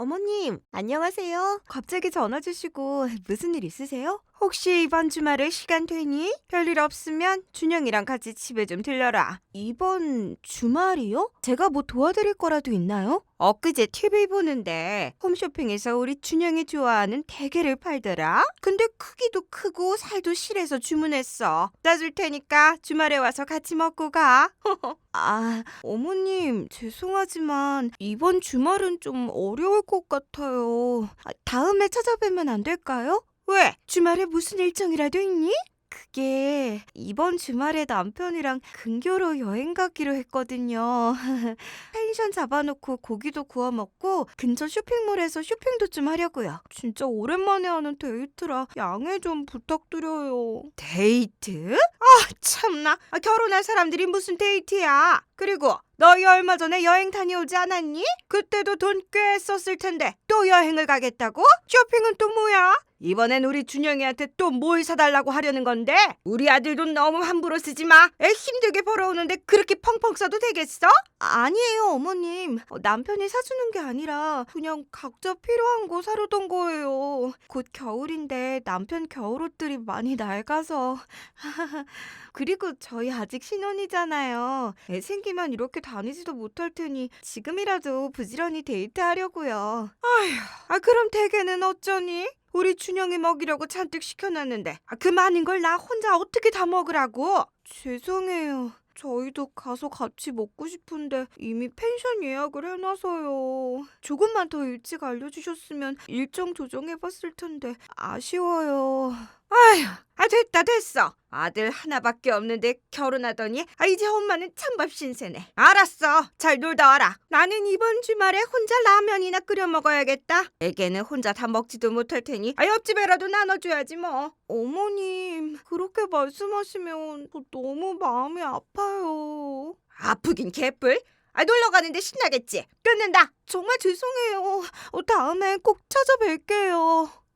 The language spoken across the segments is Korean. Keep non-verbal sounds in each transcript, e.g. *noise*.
어머님, 안녕하세요. 갑자기 전화 주시고 *laughs* 무슨 일 있으세요? 혹시 이번 주말에 시간 되니? 별일 없으면 준영이랑 같이 집에 좀 들려라. 이번 주말이요? 제가 뭐 도와드릴 거라도 있나요? 엊그제 TV 보는데 홈쇼핑에서 우리 준영이 좋아하는 대게를 팔더라. 근데 크기도 크고 살도 실해서 주문했어. 싸줄 테니까 주말에 와서 같이 먹고 가. *laughs* 아, 어머님, 죄송하지만 이번 주말은 좀 어려울 것 같아요. 아, 다음에 찾아뵈면 안 될까요? 왜? 주말에 무슨 일정이라도 있니? 그게 이번 주말에 남편이랑 근교로 여행 가기로 했거든요. *laughs* 펜션 잡아놓고 고기도 구워 먹고 근처 쇼핑몰에서 쇼핑도 좀 하려고요. 진짜 오랜만에 하는 데이트라 양해 좀 부탁드려요. 데이트? 아 참나 아, 결혼할 사람들이 무슨 데이트야? 그리고 너희 얼마 전에 여행 다녀오지 않았니? 그때도 돈 꽤 썼을 텐데 또 여행을 가겠다고? 쇼핑은 또 뭐야? 이번엔 우리 준영이한테 또 뭘 사달라고 하려는 건데? 우리 아들 돈 너무 함부로 쓰지 마. 애 힘들게 벌어오는데 그렇게 펑펑 써도 되겠어? 아니에요, 어머님. 어, 남편이 사주는 게 아니라 그냥 각자 필요한 거 사려던 거예요. 곧 겨울인데 남편 겨울옷들이 많이 낡아서. *laughs* 그리고 저희 아직 신혼이잖아요. 애 생기면 이렇게 다니지도 못할 테니 지금이라도 부지런히 데이트하려고요. 아휴, 아 그럼 대게는 어쩌니? 우리 준영이 먹이려고 잔뜩 시켜놨는데 아, 그 많은 걸 나 혼자 어떻게 다 먹으라고? 죄송해요. 저희도 가서 같이 먹고 싶은데 이미 펜션 예약을 해놔서요. 조금만 더 일찍 알려주셨으면 일정 조정해봤을 텐데 아쉬워요. 아휴, 아 됐다 됐어. 아들 하나밖에 없는데 결혼하더니 아 이제 엄마는 찬밥 신세네. 알았어. 잘 놀다 와라. 나는 이번 주말에 혼자 라면이나 끓여 먹어야겠다. 애게는 혼자 다 먹지도 못할 테니 아 옆집에라도 나눠줘야지 뭐. 어머님 그렇게 말씀하시면 저 너무 마음이 아파요. 아프긴 개뿔. 아 놀러 가는데 신나겠지. 끊는다. 정말 죄송해요. 어, 다음에 꼭 찾아뵐게요.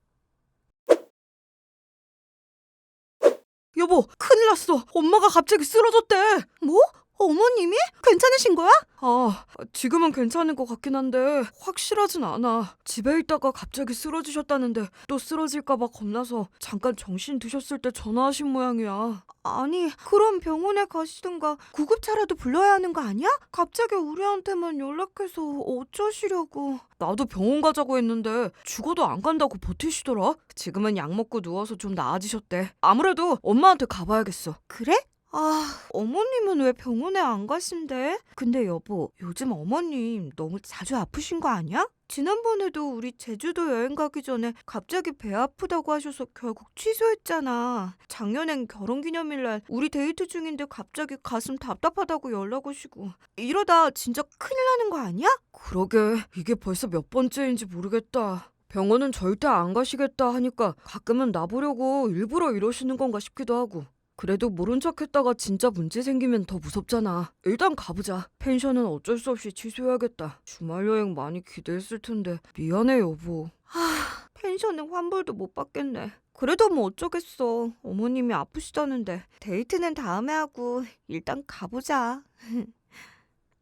여보, 큰일 났어. 엄마가 갑자기 쓰러졌대. 뭐? 어머님이? 괜찮으신 거야? 아, 지금은 괜찮은 것 같긴 한데 확실하진 않아. 집에 있다가 갑자기 쓰러지셨다는데 또 쓰러질까봐 겁나서 잠깐 정신 드셨을 때 전화하신 모양이야. 아니, 그럼 병원에 가시든가 구급차라도 불러야 하는 거 아니야? 갑자기 우리한테만 연락해서 어쩌시려고. 나도 병원 가자고 했는데 죽어도 안 간다고 버티시더라. 지금은 약 먹고 누워서 좀 나아지셨대. 아무래도 엄마한테 가봐야겠어. 그래? 아, 어머님은 왜 병원에 안 가신대? 근데 여보, 요즘 어머님 너무 자주 아프신 거 아니야? 지난번에도 우리 제주도 여행 가기 전에 갑자기 배 아프다고 하셔서 결국 취소했잖아. 작년엔 결혼 기념일날 우리 데이트 중인데 갑자기 가슴 답답하다고 연락 오시고 이러다 진짜 큰일 나는 거 아니야? 그러게 이게 벌써 몇 번째인지 모르겠다. 병원은 절대 안 가시겠다 하니까 가끔은 나보려고 일부러 이러시는 건가 싶기도 하고. 그래도 모른 척 했다가 진짜 문제 생기면 더 무섭잖아. 일단 가보자. 펜션은 어쩔 수 없이 취소해야겠다. 주말 여행 많이 기대했을 텐데. 미안해, 여보. 하, 펜션은 환불도 못 받겠네. 그래도 뭐 어쩌겠어. 어머님이 아프시다는데. 데이트는 다음에 하고 일단 가보자. *laughs*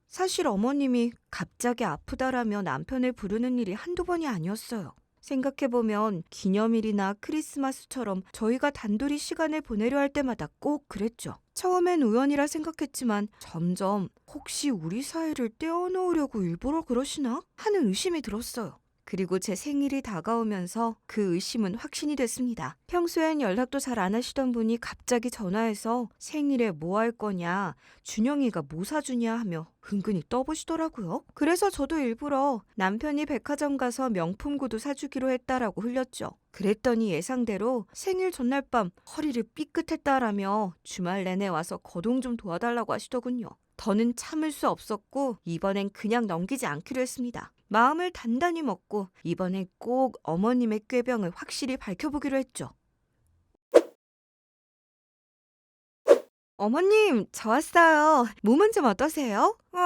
사실 어머님이 갑자기 아프다라며 남편을 부르는 일이 한두 번이 아니었어요. 생각해보면 기념일이나 크리스마스처럼 저희가 단둘이 시간을 보내려 할 때마다 꼭 그랬죠. 처음엔 우연이라 생각했지만 점점 혹시 우리 사이를 떼어놓으려고 일부러 그러시나? 하는 의심이 들었어요. 그리고 제 생일이 다가오면서 그 의심은 확신이 됐습니다. 평소엔 연락도 잘 안 하시던 분이 갑자기 전화해서 생일에 뭐 할 거냐, 준영이가 뭐 사주냐 하며 은근히 떠보시더라고요. 그래서 저도 일부러 남편이 백화점 가서 명품 구두 사주기로 했다라고 흘렸죠. 그랬더니 예상대로 생일 전날 밤 허리를 삐끗했다라며 주말 내내 와서 거동 좀 도와달라고 하시더군요. 더는 참을 수 없었고 이번엔 그냥 넘기지 않기로 했습니다. 마음을 단단히 먹고 이번엔 꼭 어머님의 꾀병을 확실히 밝혀보기로 했죠. 어머님, 저 왔어요. 몸은 좀 어떠세요? 어,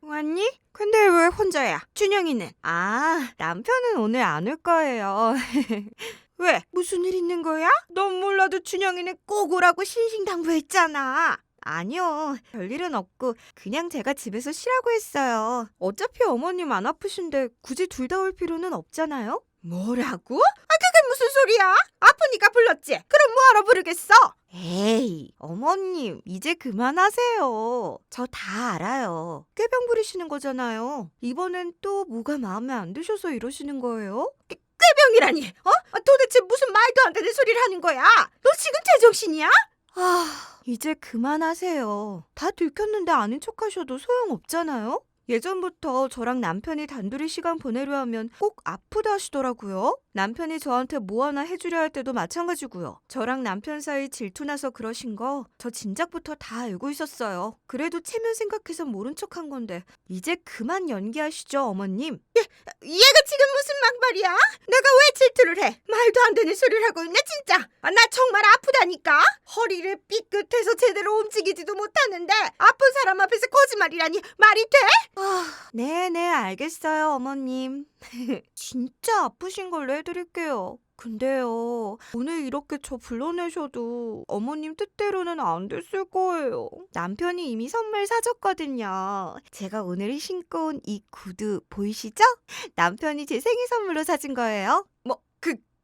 왔니? 근데 왜 혼자야? 준영이는? 아, 남편은 오늘 안 올 거예요. *laughs* 왜? 무슨 일 있는 거야? 넌 몰라도 준영이는 꼭 오라고 신신당부했잖아. 아니요. 별일은 없고 그냥 제가 집에서 쉬라고 했어요. 어차피 어머님 안 아프신데 굳이 둘 다 올 필요는 없잖아요. 뭐라고? 아 그게 무슨 소리야? 아프니까 불렀지. 그럼 뭐하러 부르겠어? 에이, 어머님, 이제 그만하세요. 저 다 알아요. 꾀병 부리시는 거잖아요. 이번엔 또 뭐가 마음에 안 드셔서 이러시는 거예요? 꾀병이라니, 어? 아, 도대체 무슨 말도 안 되는 소리를 하는 거야? 너 지금 제정신이야? 아, 이제 그만하세요. 다 들켰는데 아는 척 하셔도 소용없잖아요? 예전부터 저랑 남편이 단둘이 시간 보내려 하면 꼭 아프다 하시더라고요. 남편이 저한테 뭐 하나 해주려 할 때도 마찬가지고요. 저랑 남편 사이 질투 나서 그러신 거 저 진작부터 다 알고 있었어요. 그래도 체면 생각해서 모른 척한 건데 이제 그만 연기하시죠, 어머님. 얘, 얘가 지금 무슨 막말이야? 내가 왜 질투를 해? 말도 안 되는 소리를 하고 있네, 진짜. 아, 나 정말 아프다니까? 허리를 삐끗해서 제대로 움직이지도 못하는데 아픈 사람 앞에서 거짓말이라니 말이 돼? 아, 네네, 알겠어요, 어머님. *laughs* 진짜 아프신 걸로 해드릴게요. 근데요, 오늘 이렇게 저 불러내셔도 어머님 뜻대로는 안 됐을 거예요. 남편이 이미 선물 사줬거든요. 제가 오늘 신고 온 이 구두 보이시죠? 남편이 제 생일 선물로 사준 거예요. 뭐,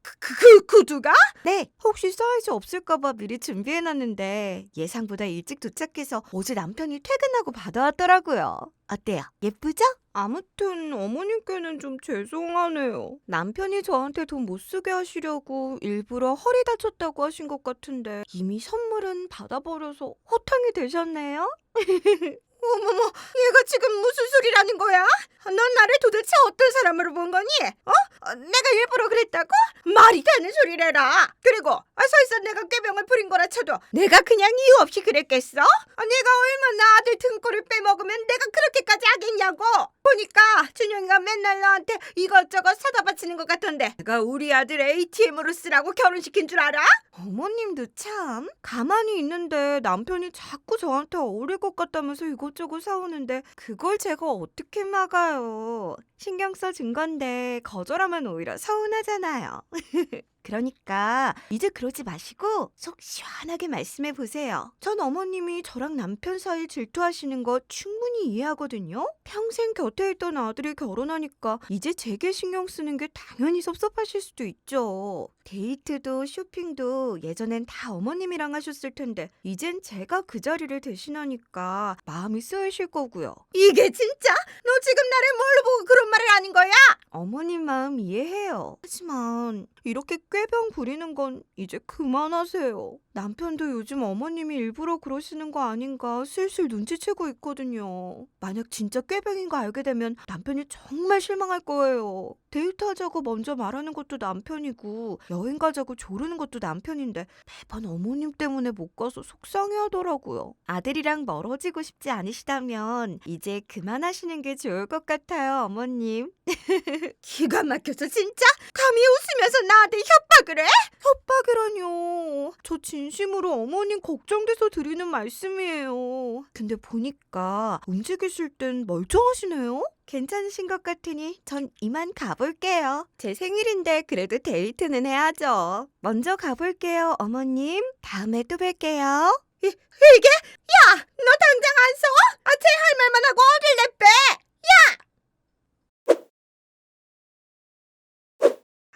그, 그, 그, 그 구두가? 네, 혹시 사이즈 없을까봐 미리 준비해놨는데 예상보다 일찍 도착해서 어제 남편이 퇴근하고 받아왔더라고요. 어때요? 예쁘죠? 아무튼 어머님께는 좀 죄송하네요. 남편이 저한테 돈 못 쓰게 하시려고 일부러 허리 다쳤다고 하신 것 같은데 이미 선물은 받아버려서 허탕이 되셨네요. *laughs* 어머머, 얘가 지금 무슨 소리라는 거야? 넌 나를 도대체 어떤 사람으로 본 거니? 어? 어, 내가 일부러 그랬다고? 말이 되는 소리래라. 그리고 아, 설사 내가 꾀병을 부린 거라 쳐도 내가 그냥 이유 없이 그랬겠어? 아, 내가 얼마나 아들 등골을 빼먹으면 내가 그렇게까지 하겠냐고. 보니까 준영이가 맨날 나한테 이것저것 사다 바치는 것 같던데 내가 우리 아들 ATM으로 쓰라고 결혼시킨 줄 알아? 어머님도 참 가만히 있는데 남편이 자꾸 저한테 어울릴 것 같다면서 이 것저것 사오는데 그걸 제가 어떻게 막아요? 신경 써준 건데 거절하면 오히려 서운하잖아요 *laughs* 그러니까 이제 그러지 마시고 속 시원하게 말씀해 보세요. 전 어머님이 저랑 남편 사이 질투하시는 거 충분히 이해하거든요. 평생 곁에 있던 아들이 결혼하니까 이제 제게 신경 쓰는 게 당연히 섭섭하실 수도 있죠. 데이트도 쇼핑도 예전엔 다 어머님이랑 하셨을 텐데 이젠 제가 그 자리를 대신하니까 마음이 쓰이실 거고요. 이게 진짜? 너 지금 나를 뭘로 보고 그런 말을 하는 거야? 어머님 마음 이해해요. 하지만 이렇게 꾀병 부리는 건 이제 그만하세요. 남편도 요즘 어머님이 일부러 그러시는 거 아닌가 슬슬 눈치채고 있거든요. 만약 진짜 꾀병인 거 알게 되면 남편이 정말 실망할 거예요. 데이트 하자고 먼저 말하는 것도 남편이고 여행 가자고 조르는 것도 남편인데 매번 어머님 때문에 못 가서 속상해 하더라고요. 아들이랑 멀어지고 싶지 않으시다면 이제 그만하시는 게 좋을 것 같아요, 어머님. *laughs* 기가 막혀서 진짜? 감히 웃으면서 나 한테 협박을 해? 협박이라뇨. 저 진심으로 어머님 걱정돼서 드리는 말씀이에요. 근데 보니까 움직이실 땐 멀쩡하시네요? 괜찮으신 것 같으니 전 이만 가볼게요. 제 생일인데 그래도 데이트는 해야죠. 먼저 가볼게요, 어머님. 다음에 또 뵐게요. 이, 이게? 야! 너 당장 안 서? 아, 제 할 말만 하고 어딜 내빼!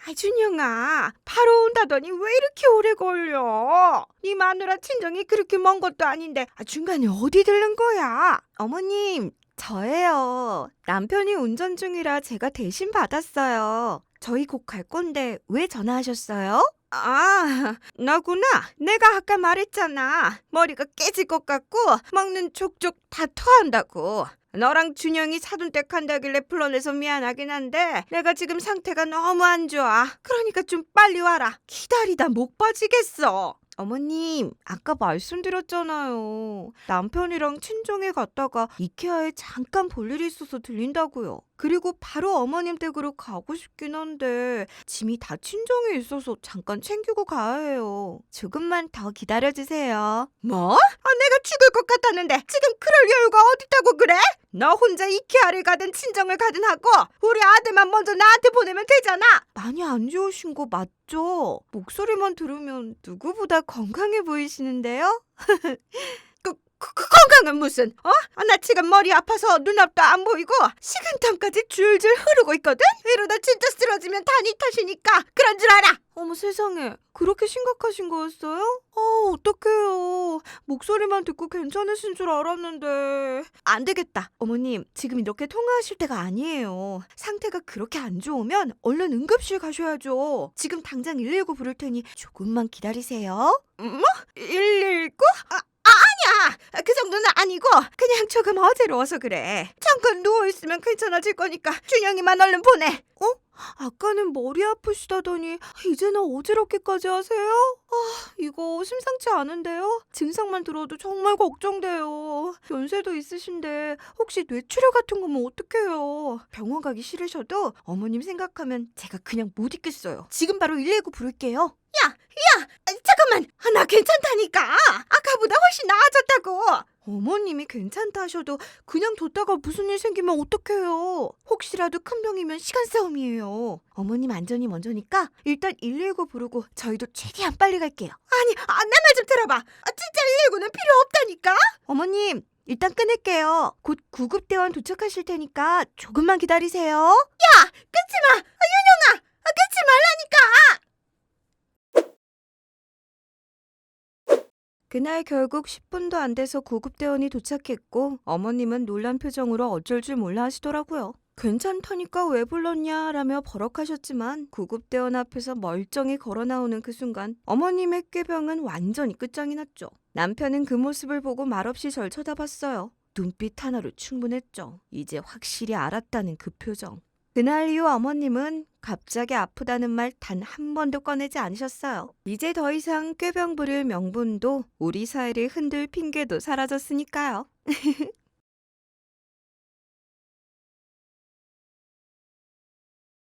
아, 준영아, 바로 온다더니 왜 이렇게 오래 걸려? 네 마누라 친정이 그렇게 먼 것도 아닌데 아, 중간에 어디 들른 거야? 어머님, 저예요. 남편이 운전 중이라 제가 대신 받았어요. 저희 곧 갈 건데 왜 전화하셨어요? 아, 나구나. 내가 아까 말했잖아. 머리가 깨질 것 같고 먹는 족족 다 토한다고. 너랑 준영이 사돈 댁 한다길래 불러내서 미안하긴 한데 내가 지금 상태가 너무 안 좋아. 그러니까 좀 빨리 와라. 기다리다 목 빠지겠어. 어머님, 아까 말씀드렸잖아요. 남편이랑 친정에 갔다가 이케아에 잠깐 볼 일이 있어서 들린다고요. 그리고 바로 어머님 댁으로 가고 싶긴 한데 짐이 다 친정에 있어서 잠깐 챙기고 가야 해요. 조금만 더 기다려주세요. 뭐? 아, 내가 죽을 것 같았는데 지금 그럴 여유가 어딨다고 그래? 너 혼자 이케아를 가든 친정을 가든 하고 우리 아들만 먼저 나한테 보내면 되잖아. 많이 안 좋으신 거 맞죠? 목소리만 들으면 누구보다 건강해 보이시는데요? *laughs* 그 건강은 무슨? 어? 아, 나 지금 머리 아파서 눈앞도 안 보이고 식은땀까지 줄줄 흐르고 있거든. 이러다 진짜 쓰러지면 다 네 탓이니까 그런 줄 알아. 어머 세상에 그렇게 심각하신 거였어요? 어 어떡해요. 목소리만 듣고 괜찮으신 줄 알았는데 안 되겠다. 어머님 지금 이렇게 통화하실 때가 아니에요. 상태가 그렇게 안 좋으면 얼른 응급실 가셔야죠. 지금 당장 119 부를 테니 조금만 기다리세요. 뭐? 119? 아, 아니야. 그 정도는 아니고 그냥 조금 어지러워서 그래. 잠깐 누워 있으면 괜찮아질 거니까 준영이만 얼른 보내. 어? 아까는 머리 아프시다더니 이제는 어지럽기까지 하세요? 아, 이거 심상치 않은데요? 증상만 들어도 정말 걱정돼요. 연세도 있으신데 혹시 뇌출혈 같은 거면 어떡해요? 병원 가기 싫으셔도 어머님 생각하면 제가 그냥 못 있겠어요. 지금 바로 119 부를게요. 야, 야, 아, 잠깐만. 아, 나 괜찮다니까. 아까보다 훨씬 나아졌다고. 어머님이 괜찮다 하셔도 그냥 뒀다가 무슨 일 생기면 어떡해요. 혹시라도 큰 병이면 시간 싸움이에요. 어머님 안전이 먼저니까 일단 119 부르고 저희도 최대한 빨리 갈게요. 아니, 아, 내말좀 들어봐. 아, 진짜 119는 필요 없다니까. 어머님, 일단 끊을게요. 곧 구급대원 도착하실 테니까 조금만 기다리세요. 야, 끊지 마. 아, 아, 끊지 말라니까. 그날 결국 10분도 안 돼서 구급대원이 도착했고 어머님은 놀란 표정으로 어쩔 줄 몰라 하시더라고요. 괜찮다니까 왜 불렀냐 라며 버럭하셨지만 구급대원 앞에서 멀쩡히 걸어 나오는 그 순간 어머님의 꾀병은 완전히 끝장이 났죠. 남편은 그 모습을 보고 말없이 절 쳐다봤어요. 눈빛 하나로 충분했죠. 이제 확실히 알았다는 그 표정. 그날 이후 어머님은 갑자기 아프다는 말 단 한 번도 꺼내지 않으셨어요. 이제 더 이상 꾀병 부릴 명분도 우리 사이를 흔들 핑계도 사라졌으니까요. *laughs*